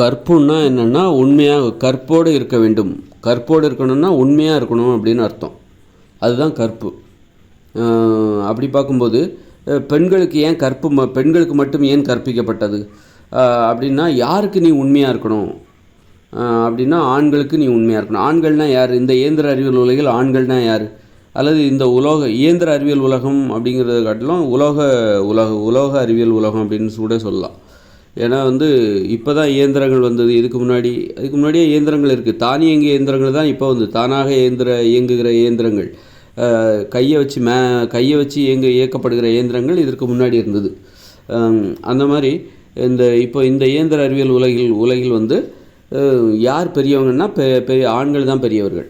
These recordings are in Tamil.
கற்புன்னா என்னென்னா உண்மையாக கற்போடு இருக்க வேண்டும். கற்போடு இருக்கணும்னா உண்மையாக இருக்கணும் அப்படின்னு அர்த்தம். அதுதான் கற்பு. அப்படி பார்க்கும்போது பெண்களுக்கு ஏன் கற்பு ம பெண்களுக்கு மட்டும் ஏன் கற்பிக்கப்பட்டது? அப்படின்னா யாருக்கு நீ உண்மையாக இருக்கணும்? அப்படின்னா ஆண்களுக்கு நீ உண்மையாக இருக்கணும். ஆண்கள்னால் யார்? இந்த இயந்திர அறிவியல் உலகில் ஆண்கள்னால் யார்? அல்லது இந்த உலோக இயந்திர அறிவியல் உலகம் அப்படிங்கிறத காட்டிலும் உலோக உலக உலோக அறிவியல் உலகம் அப்படின்னு கூட சொல்லலாம். ஏன்னா வந்து இப்போ தான் இயந்திரங்கள் வந்தது. இதுக்கு முன்னாடி அதுக்கு முன்னாடியே இயந்திரங்கள் இருக்குது தானியங்கி இயந்திரங்கள் தான் இப்போ வந்து தானாக இயந்திர இயங்குகிற இயந்திரங்கள். கையை வச்சு மே கையை வச்சு இயங்க இயக்கப்படுகிற இயந்திரங்கள் இதற்கு முன்னாடி இருந்தது. அந்த மாதிரி இந்த இப்போ இந்த இயந்திர அறிவியல் உலகில் உலகில் வந்து யார் பெரியவங்கன்னா பெ பெரிய ஆண்கள் தான் பெரியவர்கள்.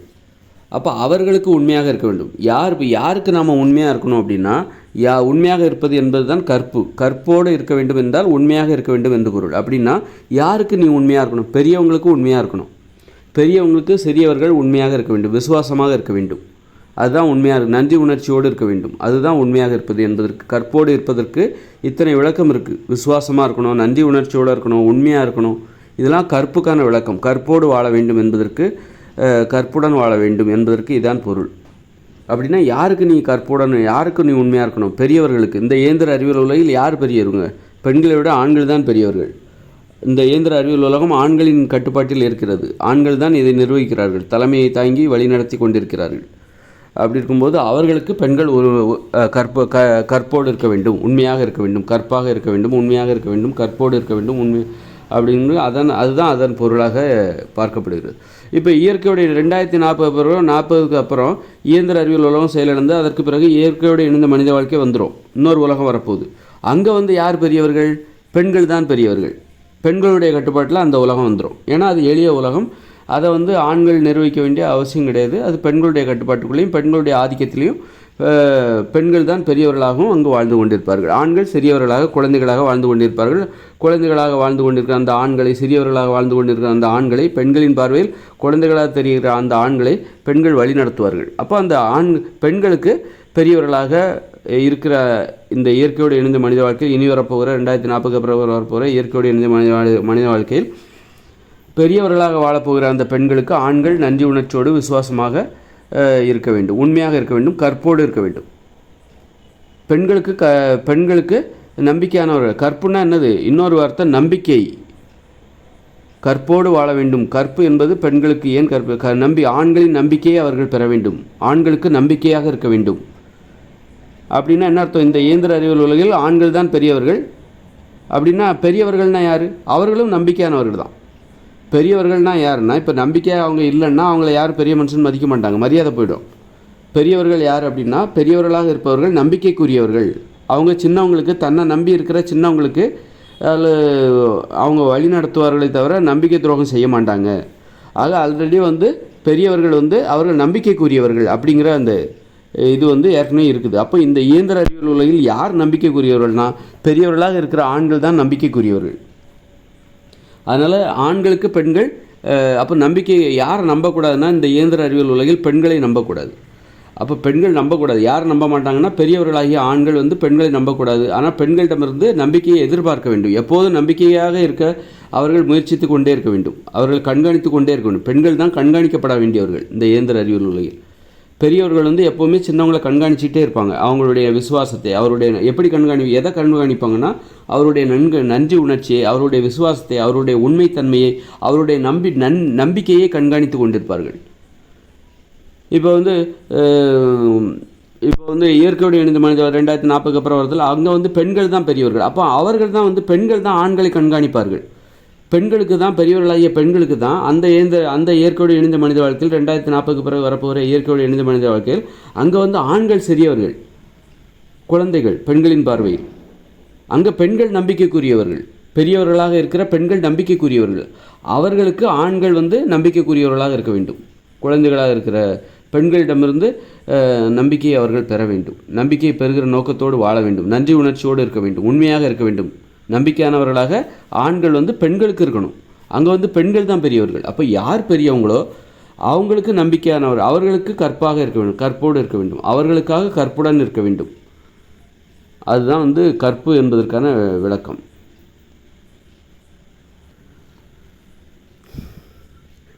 அப்போ அவர்களுக்கு உண்மையாக இருக்க வேண்டும். யார் இப்போ யாருக்கு நாம் உண்மையாக இருக்கணும் அப்படின்னா யா உண்மையாக இருப்பது என்பது தான் கற்பு. கற்போடு இருக்க வேண்டும் என்றால் உண்மையாக இருக்க வேண்டும் என்று பொருள். அப்படின்னா யாருக்கு நீ உண்மையாக இருக்கணும்? பெரியவங்களுக்கு உண்மையாக இருக்கணும். பெரியவங்களுக்கு சிறியவர்கள் உண்மையாக இருக்க வேண்டும். விசுவாசமாக இருக்க வேண்டும். அதுதான் உண்மையாக நன்றி உணர்ச்சியோடு இருக்க வேண்டும். அதுதான் உண்மையாக இருப்பது என்பதற்கு கற்போடு இருப்பதற்கு இத்தனை விளக்கம் இருக்குது விசுவாசமாக இருக்கணும் நன்றி உணர்ச்சியோடு இருக்கணும் உண்மையாக இருக்கணும். இதெல்லாம் கற்புக்கான விளக்கம். கற்போடு வாழ வேண்டும் என்பதற்கு கற்புடன் வாழ வேண்டும் என்பதற்கு இதான் பொருள். அப்படின்னா யாருக்கு நீ கற்புடன் யாருக்கு நீ உண்மையாக இருக்கணும்? பெரியவர்களுக்கு. இந்த இயந்திர அறிவியல் உலகில் யார் பெரியவங்க பெண்களை விட ஆண்கள் தான் பெரியவர்கள். இந்த இயந்திர அறிவியல் உலகம் ஆண்களின் கட்டுப்பாட்டில் இருக்கிறது. ஆண்கள் தான் இதை நிர்வகிக்கிறார்கள். தலைமையை தாங்கி வழிநடத்தி கொண்டிருக்கிறார்கள். அப்படி இருக்கும்போது அவர்களுக்கு பெண்கள் ஒரு கற்ப க கற்போடு இருக்க வேண்டும். உண்மையாக இருக்க வேண்டும். கற்பாக இருக்க வேண்டும். உண்மையாக இருக்க வேண்டும். கற்போடு இருக்க வேண்டும். உண்மை அப்படின்னு அதன் அதுதான் அதன் பொருளாக பார்க்கப்படுகிறது. இப்போ இயற்கையுடைய ரெண்டாயிரத்தி நாற்பது பிறகு நாற்பதுக்கு அப்புறம் இயந்திர அறிவியல் உலகம் செயலிழந்து அதற்கு பிறகு இயற்கையோடு இணைந்த மனித வாழ்க்கை வந்துடும் இன்னொரு உலகம் வரப்போகுது. அங்கே வந்து யார் பெரியவர்கள்? பெண்கள் தான் பெரியவர்கள். பெண்களுடைய கட்டுப்பாட்டில் அந்த உலகம் வந்துடும் ஏன்னா அது எளிய உலகம். அதை வந்து ஆண்கள் நிர்வகிக்க வேண்டிய அவசியம் கிடையாது. அது பெண்களுடைய கட்டுப்பாட்டுக்குள்ளேயும் பெண்களுடைய ஆதிக்கத்திலையும் பெண்கள் தான் பெரியவர்களாகவும் அங்கு வாழ்ந்து கொண்டிருப்பார்கள். ஆண்கள் சிறியவர்களாக குழந்தைகளாக வாழ்ந்து கொண்டிருப்பார்கள். குழந்தைகளாக வாழ்ந்து கொண்டிருக்கிற அந்த ஆண்களை சிறியவர்களாக வாழ்ந்து கொண்டிருக்கிற அந்த ஆண்களை பெண்களின் பார்வையில் குழந்தைகளாக தெரிகிற அந்த ஆண்களை பெண்கள் வழி நடத்துவார்கள். அப்போ அந்த ஆண் பெண்களுக்கு பெரியவர்களாக இருக்கிற இந்த இயற்கையோடு இணைந்த மனித வாழ்க்கையில் இனி வரப்போகிற ரெண்டாயிரத்தி நாற்பது பிறகு வரப்போகிற இயற்கையோடு இணைந்த மனித வாழ்- மனித வாழ்க்கையில் பெரியவர்களாக வாழப்போகிற அந்த பெண்களுக்கு ஆண்கள் நன்றி உணர்ச்சியோடு விசுவாசமாக இருக்க வேண்டும். உண்மையாக இருக்க வேண்டும். கற்போடு இருக்க வேண்டும். பெண்களுக்கு க பெண்களுக்கு நம்பிக்கையானவர்கள். கற்புன்னா என்னது? இன்னொரு வார்த்தை நம்பிக்கை. கற்போடு வாழ வேண்டும். கற்பு என்பது பெண்களுக்கு ஏன் கற்பு? க நம்பி ஆண்களின் நம்பிக்கையை அவர்கள் பெற வேண்டும். ஆண்களுக்கு நம்பிக்கையாக இருக்க வேண்டும். அப்படின்னா என்ன அர்த்தம்? இந்த இயந்திர அறிவியல் உலகில் ஆண்கள் தான் பெரியவர்கள். அப்படின்னா பெரியவர்கள்னால் யார்? அவர்களும் நம்பிக்கையானவர்கள் தான். பெரியவர்கள்னா யாருன்னா இப்போ நம்பிக்கையாக அவங்க இல்லைன்னா அவங்கள யாரும் பெரிய மனுஷன் மதிக்க மாட்டாங்க மரியாதை போயிடும். பெரியவர்கள் யார் அப்படின்னா பெரியவர்களாக இருப்பவர்கள் நம்பிக்கைக்குரியவர்கள். அவங்க சின்னவங்களுக்கு தன்னை நம்பி இருக்கிற சின்னவங்களுக்கு அதில் அவங்க வழி நடத்துவார்களே தவிர நம்பிக்கை துரோகம் செய்ய மாட்டாங்க. ஆக ஆல்ரெடி வந்து பெரியவர்கள் வந்து அவர்கள் நம்பிக்கைக்குரியவர்கள் அப்படிங்கிற அந்த இது வந்து ஏற்கனவே இருக்குது. அப்போ இந்த இயந்திர அறிவியல் உலகில் யார் நம்பிக்கைக்குரியவர்கள்னா பெரியவர்களாக இருக்கிற ஆண்கள் தான் நம்பிக்கைக்குரியவர்கள். அதனால் ஆண்களுக்கு பெண்கள் அப்போ நம்பிக்கை யாரை நம்பக்கூடாதுன்னா இந்த இயந்திர அறிவியல் உலகில் பெண்களை நம்பக்கூடாது. அப்போ பெண்கள் நம்பக்கூடாது. யார் நம்ப மாட்டாங்கன்னா பெரியவர்களாகிய ஆண்கள் வந்து பெண்களை நம்பக்கூடாது. ஆனால் பெண்களிடமிருந்து நம்பிக்கையை எதிர்பார்க்க வேண்டும். எப்போதும் நம்பிக்கையாக இருக்க அவர்கள் முயற்சித்து கொண்டே இருக்க வேண்டும். அவர்கள் கண்காணித்து கொண்டே இருக்க வேண்டும். பெண்கள் தான் கண்காணிக்கப்பட வேண்டியவர்கள் இந்த இயந்திர அறிவியல் உலகில். பெரியவர்கள் வந்து எப்போவுமே சின்னவங்களை கண்காணிச்சிட்டே இருப்பாங்க. அவங்களுடைய விசுவாசத்தை அவருடைய எப்படி கண்காணி எதை கண்காணிப்பாங்கன்னா அவருடைய நன்கு நன்றி உணர்ச்சியை அவருடைய விசுவாசத்தை அவருடைய உண்மைத்தன்மையை அவருடைய நம்பி நன் நம்பிக்கையை கண்காணித்து கொண்டிருப்பார்கள். இப்போ வந்து இப்போ வந்து இயற்கையோடு இணைந்த மனித ரெண்டாயிரத்தி நாற்பதுக்கு அப்புறம் வரதில் அங்கே வந்து பெண்கள் தான் பெரியவர்கள். அப்போ அவர்கள் தான் வந்து பெண்கள் தான் ஆண்களை கண்காணிப்பார்கள். பெண்களுக்கு தான் பெரியவர்களாகிய பெண்களுக்கு தான் அந்த இயந்த அந்த இயற்கையோடு இணைந்த மனித வாழ்க்கையில் ரெண்டாயிரத்தி நாற்பதுக்கு பிறகு வரப்போகிற இயற்கையோடு இணைந்த மனித வாழ்க்கையில் அங்கே வந்து ஆண்கள் சிறியவர்கள் குழந்தைகள் பெண்களின் பார்வையில். அங்கே பெண்கள் நம்பிக்கைக்குரியவர்கள் பெரியவர்களாக இருக்கிற பெண்கள் நம்பிக்கைக்குரியவர்கள். அவர்களுக்கு ஆண்கள் வந்து நம்பிக்கைக்குரியவர்களாக இருக்க வேண்டும். குழந்தைகளாக இருக்கிற பெண்களிடமிருந்து நம்பிக்கையை அவர்கள் பெற வேண்டும். நம்பிக்கையை பெறுகிற நோக்கத்தோடு வாழ வேண்டும். நன்றி உணர்ச்சியோடு இருக்க வேண்டும். உண்மையாக இருக்க வேண்டும். நம்பிக்கையானவர்களாக ஆண்கள் வந்து பெண்களுக்கு இருக்கணும். அங்கே வந்து பெண்கள் தான் பெரியவர்கள். அப்போ யார் பெரியவங்களோ அவங்களுக்கு நம்பிக்கையானவர் அவர்களுக்கு கற்பாக இருக்க வேண்டும் கற்போடு இருக்க வேண்டும். அவர்களுக்காக கற்புடன் இருக்க வேண்டும். அதுதான் வந்து கற்பு என்பதற்கான விளக்கம்.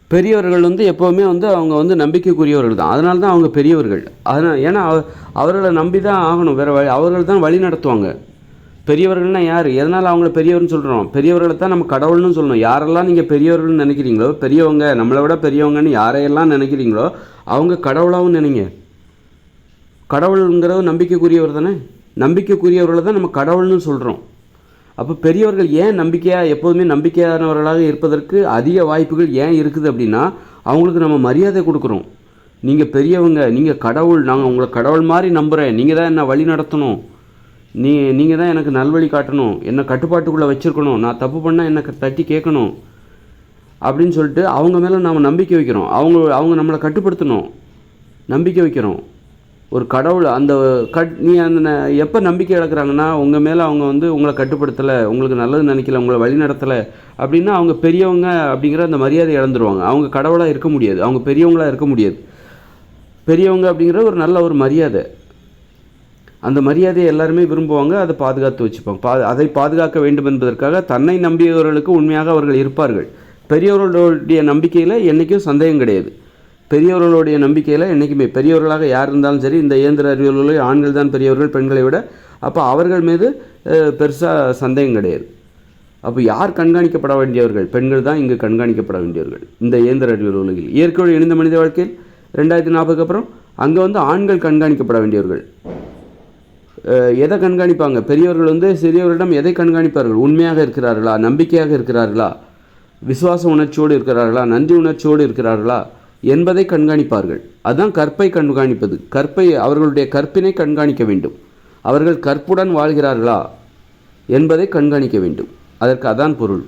பெரியவர்கள் வந்து எப்போவுமே வந்து அவங்க வந்து நம்பிக்கைக்குரியவர்கள் தான். அதனால தான் அவங்க பெரியவர்கள். அதனால் ஏன்னா அவ- அவர்களை நம்பி தான் ஆகணும். வேறு வழி அவர்கள் தான் வழி நடத்துவாங்க. பெரியவர்கள்னா யார்? எதனால் அவங்கள பெரியவர்னு சொல்கிறோம் பெரியவர்களை தான் நம்ம கடவுள்னு சொல்லணும். யாரெல்லாம் நீங்கள் பெரியவர்கள்னு நினைக்கிறீங்களோ பெரியவங்க நம்மளை விட பெரியவங்கன்னு யாரையெல்லாம் நினைக்கிறீங்களோ அவங்க கடவுளாகவும் நினைங்க. கடவுளுங்கிறது நம்பிக்கைக்குரியவர் தானே? நம்பிக்கைக்குரியவர்களை தான் நம்ம கடவுள்னு சொல்கிறோம் அப்போ பெரியவர்கள் ஏன் நம்பிக்கையாக எப்போதுமே நம்பிக்கையானவர்களாக இருப்பதற்கு அதிக வாய்ப்புகள் ஏன் இருக்குது அப்படின்னா அவங்களுக்கு நம்ம மரியாதை கொடுக்குறோம். நீங்கள் பெரியவங்க நீங்கள் கடவுள் நாங்கள் உங்களை கடவுள் மாதிரி நம்புகிறேன் நீங்கள் தான் என்ன வழி நடத்தணும்? நீ நீங்கள் தான் எனக்கு நல்வழி காட்டணும். என்னை கட்டுப்பாட்டுக்குள்ளே வச்சுருக்கணும். நான் தப்பு பண்ணால் எனக்கு தட்டி கேட்கணும். அப்படின்னு சொல்லிட்டு அவங்க மேலே நாம் நம்பிக்கை வைக்கிறோம். அவங்க அவங்க நம்மளை கட்டுப்படுத்தணும். நம்பிக்கை வைக்கிறோம். ஒரு கடவுள் அந்த கட் நீ அந்த ந- எப்போ நம்பிக்கை இழக்கிறாங்கன்னா உங்கள் மேலே அவங்க வந்து உங்களை கட்டுப்படுத்தலை உங்களுக்கு நல்லது நினைக்கல உங்களை வழி நடத்தலை அப்படின்னா அவங்க பெரியவங்க அப்படிங்கிற அந்த மரியாதை இழந்துருவாங்க. அவங்க கடவுளாக இருக்க முடியாது. அவங்க பெரியவங்களா இருக்க முடியாது. பெரியவங்க அப்படிங்கிற ஒரு நல்ல ஒரு மரியாதை. அந்த மரியாதையை எல்லாருமே விரும்புவாங்க அதை பாதுகாத்து வச்சுப்பாங்க. பா அதை பாதுகாக்க வேண்டும் என்பதற்காக தன்னை நம்பியவர்களுக்கு உண்மையாக அவர்கள் இருப்பார்கள். பெரியவர்களுடைய நம்பிக்கையில் என்றைக்கும் சந்தேகம் கிடையாது. பெரியவர்களுடைய நம்பிக்கையில் என்றைக்குமே பெரியவர்களாக யார் இருந்தாலும் சரி இந்த இயந்திர அறிவியல்களில் ஆண்கள் தான் பெரியவர்கள் பெண்களை விட. அப்போ அவர்கள் மீது பெருசாக சந்தேகம் கிடையாது. அப்போ யார் கண்காணிக்கப்பட வேண்டியவர்கள்? பெண்கள் தான் இங்கு கண்காணிக்கப்பட வேண்டியவர்கள். இந்த இயந்திர அறிவியல் உலகில் இயற்கையோடு இணைந்த மனித வாழ்க்கையில் ரெண்டாயிரத்தி நாற்பதுக்கு அப்புறம் அங்கே வந்து ஆண்கள் கண்காணிக்கப்பட வேண்டியவர்கள். எதை கண்காணிப்பாங்க? பெரியவர்கள் வந்து சிறியவர்களிடம் எதை கண்காணிப்பார்கள்? உண்மையாக இருக்கிறார்களா? நம்பிக்கையாக இருக்கிறார்களா? விசுவாச உணர்ச்சியோடு இருக்கிறார்களா? நன்றி உணர்ச்சியோடு இருக்கிறார்களா? என்பதை கண்காணிப்பார்கள். அதுதான் கற்பை கண்காணிப்பது. கற்பை அவர்களுடைய கற்பினை கண்காணிக்க வேண்டும். அவர்கள் கற்புடன் வாழ்கிறார்களா என்பதை கண்காணிக்க வேண்டும். அதற்கு அதான் பொருள்.